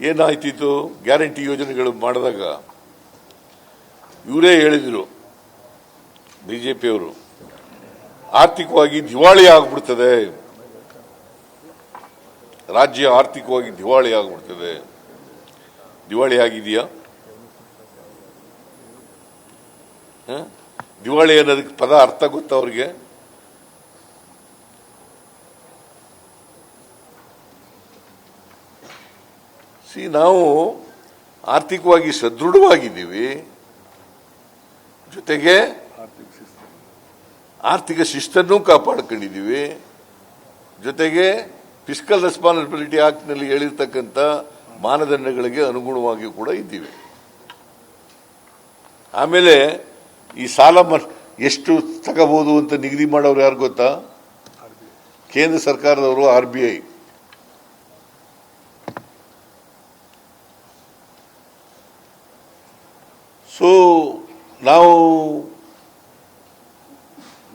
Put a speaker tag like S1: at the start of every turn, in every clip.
S1: ಏನಾಯ್ತಿತ್ತು? Guarantee ಯೋಜನೆಗಳು ಮಾಡಿದಾಗ ಇವರೇ ಹೇಳಿದರು, ಬಿಜೆಪಿಯವರು, ಆರ್ಥಿಕವಾಗಿ ದಿವಾಳಿ ಆಗ್ಬಿಡ್ತದೆ. ರಾಜ್ಯ ಆರ್ಥಿಕವಾಗಿ ದಿವಾಳಿ ಆಗ್ಬಿಡ್ತದೆ. ದಿವಾಳಿ ಆಗಿದೆಯಾ? ದಿವಾಳಿ ಅನ್ನೋದಕ್ಕೆ ಪದ ಅರ್ಥ ಗೊತ್ತಾ ಅವ್ರಿಗೆ? ಸಿ ನಾವು ಆರ್ಥಿಕವಾಗಿ ಸದೃಢವಾಗಿದ್ದೀವಿ. ಜೊತೆಗೆ ಆರ್ಥಿಕ ಶಿಸ್ತನ್ನು ಕಾಪಾಡ್ಕೊಂಡಿದ್ದೀವಿ. ಜೊತೆಗೆ ಫಿಸ್ಕಲ್ ರೆಸ್ಪಾನ್ಸಿಬಿಲಿಟಿ ಆಕ್ಟ್ನಲ್ಲಿ ಹೇಳಿರ್ತಕ್ಕಂಥ ಮಾನದಂಡಗಳಿಗೆ ಅನುಗುಣವಾಗಿ ಕೂಡ ಇದ್ದೀವಿ. ಆಮೇಲೆ ಈ ಸಾಲ ಮ- ಎಷ್ಟು ತಗಬಹುದು ಅಂತ ನಿಗದಿ ಮಾಡೋರು ಯಾರು ಗೊತ್ತಾ? ಕೇಂದ್ರ ಸರ್ಕಾರದವರು ಆರ್ ಬಿ ಐ. ಸೊ ನಾವು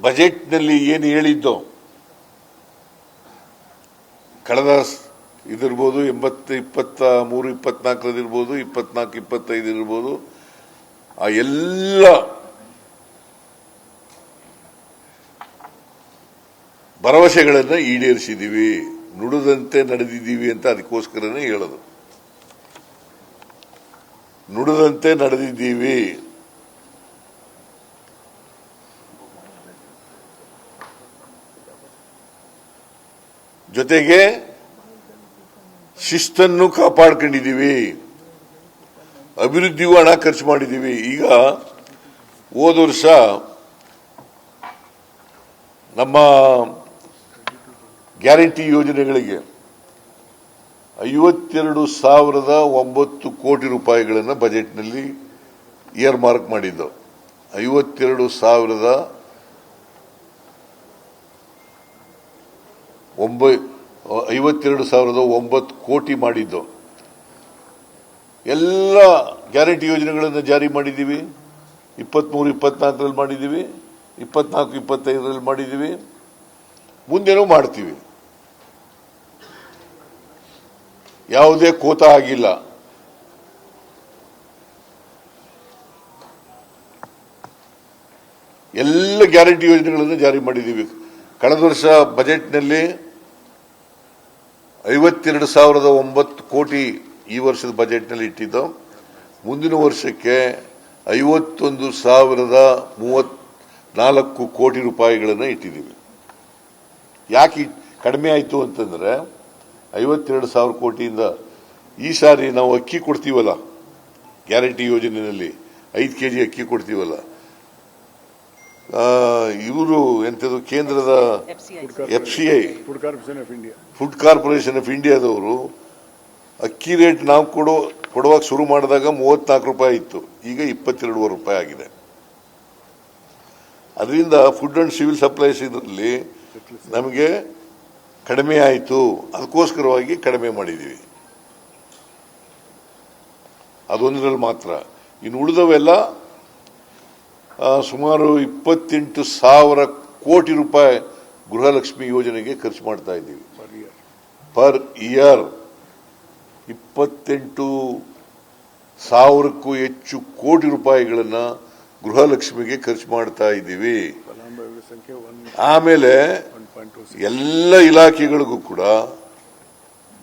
S1: ಬಜೆಟ್ನಲ್ಲಿ ಏನು ಹೇಳಿದ್ದೋ, ಕಳೆದ ಇದಿರ್ಬೋದು ಎಂಬತ್ತು ಇಪ್ಪತ್ತ ಮೂರು ಇಪ್ಪತ್ನಾಲ್ಕರದಿರ್ಬೋದು ಇಪ್ಪತ್ನಾಲ್ಕು, ಇಪ್ಪತ್ತೈದು ಇರ್ಬೋದು, ಆ ಎಲ್ಲ ಭರವಸೆಗಳನ್ನು ಈಡೇರಿಸಿದ್ದೀವಿ ನುಡಿದಂತೆ ನಡೆದಿದ್ದೀವಿ ಅಂತ ಅದಕ್ಕೋಸ್ಕರನೇ ಹೇಳೋದು. ನುಡಿದಂತೆ ನಡೆದಿದ್ದೀವಿ. ಜೊತೆಗೆ ಶಿಸ್ತನ್ನು ಕಾಪಾಡ್ಕೊಂಡಿದ್ದೀವಿ. ಅಭಿವೃದ್ಧಿಗೂ ಹಣ ಖರ್ಚು ಮಾಡಿದ್ದೀವಿ. ಈಗ ಹೋದ ವರ್ಷ ನಮ್ಮ ಗ್ಯಾರಂಟಿ ಯೋಜನೆಗಳಿಗೆ ಐವತ್ತೆರಡು ಸಾವಿರದ ಒಂಬತ್ತು ಕೋಟಿ ರೂಪಾಯಿಗಳನ್ನು ಬಜೆಟ್ನಲ್ಲಿ ಇಯರ್ ಮಾರ್ಕ್ ಮಾಡಿದ್ದು. ಐವತ್ತೆರಡು ಸಾವಿರದ ಒಂಬ, ಐವತ್ತೆರಡು ಸಾವಿರದ ಒಂಬತ್ತು ಕೋಟಿ ಮಾಡಿದ್ದು. ಎಲ್ಲ ಗ್ಯಾರಂಟಿ ಯೋಜನೆಗಳನ್ನು ಜಾರಿ ಮಾಡಿದ್ದೀವಿ. ಇಪ್ಪತ್ಮೂರು, ಇಪ್ಪತ್ನಾಲ್ಕರಲ್ಲಿ ಮಾಡಿದ್ದೀವಿ. ಇಪ್ಪತ್ನಾಲ್ಕು, ಇಪ್ಪತ್ತೈದರಲ್ಲಿ ಮಾಡಿದ್ದೀವಿ. ಮುಂದೇನೂ ಮಾಡ್ತೀವಿ. ಯಾವುದೇ ಕೋತ ಆಗಿಲ್ಲ ಎಲ್ಲ ಗ್ಯಾರಂಟಿ ಯೋಜನೆಗಳನ್ನು ಜಾರಿ ಮಾಡಿದ್ದೀವಿ. ಕಳೆದ ವರ್ಷ ಬಜೆಟ್ನಲ್ಲಿ ಐವತ್ತೆರಡು ಸಾವಿರದ ಒಂಬತ್ತು ಕೋಟಿ ಈ ವರ್ಷದ ಬಜೆಟ್ನಲ್ಲಿ ಇಟ್ಟಿದ್ದು. ಮುಂದಿನ ವರ್ಷಕ್ಕೆ ಐವತ್ತೊಂದು ಸಾವಿರದ ಮೂವತ್ನಾಲ್ಕು ಕೋಟಿ ರೂಪಾಯಿಗಳನ್ನು ಇಟ್ಟಿದ್ದೀವಿ. ಯಾಕೆ ಕಡಿಮೆ ಆಯಿತು ಅಂತಂದ್ರೆ ಐವತ್ತೆರಡು ಸಾವಿರ ಕೋಟಿಯಿಂದ ಈ ಸಾರಿ ನಾವು ಅಕ್ಕಿ ಕೊಡ್ತೀವಲ್ಲ ಗ್ಯಾರಂಟಿ ಯೋಜನೆಯಲ್ಲಿ ಐದು ಕೆ ಜಿ ಅಕ್ಕಿ ಕೊಡ್ತೀವಲ್ಲ. ಇವರು ಎಂಥದ್ದು ಕೇಂದ್ರದ F C I
S2: food corporation of
S1: food corporation of ಇಂಡಿಯಾದವರು ಅಕ್ಕಿ ರೇಟ್ ನಾವು ಕೊಡೋ ಕೊಡುವಾಗ ಶುರು ಮಾಡಿದಾಗ ಮೂವತ್ನಾಲ್ಕು ರೂಪಾಯಿ ಇತ್ತು ಈಗ ಇಪ್ಪತ್ತೆರಡೂವರೆ ರೂಪಾಯಿ ಆಗಿದೆ. ಅದರಿಂದ ಫುಡ್ ಅಂಡ್ ಸಿವಿಲ್ ಸಪ್ಲೈಸ್ ಇದರಲ್ಲಿ ನಮಗೆ ಕಡಿಮೆ ಆಯಿತು ಅದಕ್ಕೋಸ್ಕರವಾಗಿ ಕಡಿಮೆ ಮಾಡಿದ್ದೀವಿ ಅದೊಂದರಲ್ಲಿ ಮಾತ್ರ. ಇನ್ನು ಉಳಿದವೆಲ್ಲ ಸುಮಾರು ಇಪ್ಪತ್ತೆಂಟು ಸಾವಿರ ಕೋಟಿ ರೂಪಾಯಿ ಗೃಹಲಕ್ಷ್ಮಿ ಯೋಜನೆಗೆ ಖರ್ಚು ಮಾಡ್ತಾ ಇದ್ದೀವಿ.
S2: ಪರ್ ಇಯರ್
S1: ಇಪ್ಪತ್ತೆಂಟು ಸಾವಿರಕ್ಕೂ ಹೆಚ್ಚು ಕೋಟಿ ರೂಪಾಯಿಗಳನ್ನು ಗೃಹಲಕ್ಷ್ಮಿಗೆ ಖರ್ಚು ಮಾಡ್ತಾ ಇದ್ದೀವಿ. ಆಮೇಲೆ ಎಲ್ಲ ಇಲಾಖೆಗಳಿಗೂ ಕೂಡ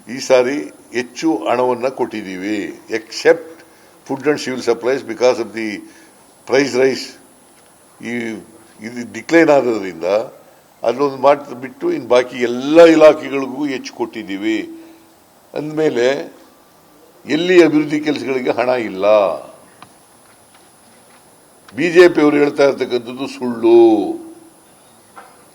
S1: ಈ ಸಾರಿ ಹೆಚ್ಚು ಹಣವನ್ನು ಕೊಟ್ಟಿದ್ದೀವಿ except food and civil supplies because of the price rise ಈ, ಇದು ಡಿಕ್ಲೈನ್ ಆಗೋದ್ರಿಂದ ಅದನ್ನೊಂದು ಮಾತು ಬಿಟ್ಟು ಇನ್ನು ಬಾಕಿ ಎಲ್ಲ ಇಲಾಖೆಗಳಿಗೂ ಹೆಚ್ಚು ಕೊಟ್ಟಿದ್ದೀವಿ. ಅಂದಮೇಲೆ ಎಲ್ಲಿ ಅಭಿವೃದ್ಧಿ ಕೆಲಸಗಳಿಗೆ ಹಣ ಇಲ್ಲ. ಬಿಜೆಪಿ ಅವರು ಹೇಳ್ತಾ ಇರ್ತಕ್ಕಂಥದ್ದು ಸುಳ್ಳು.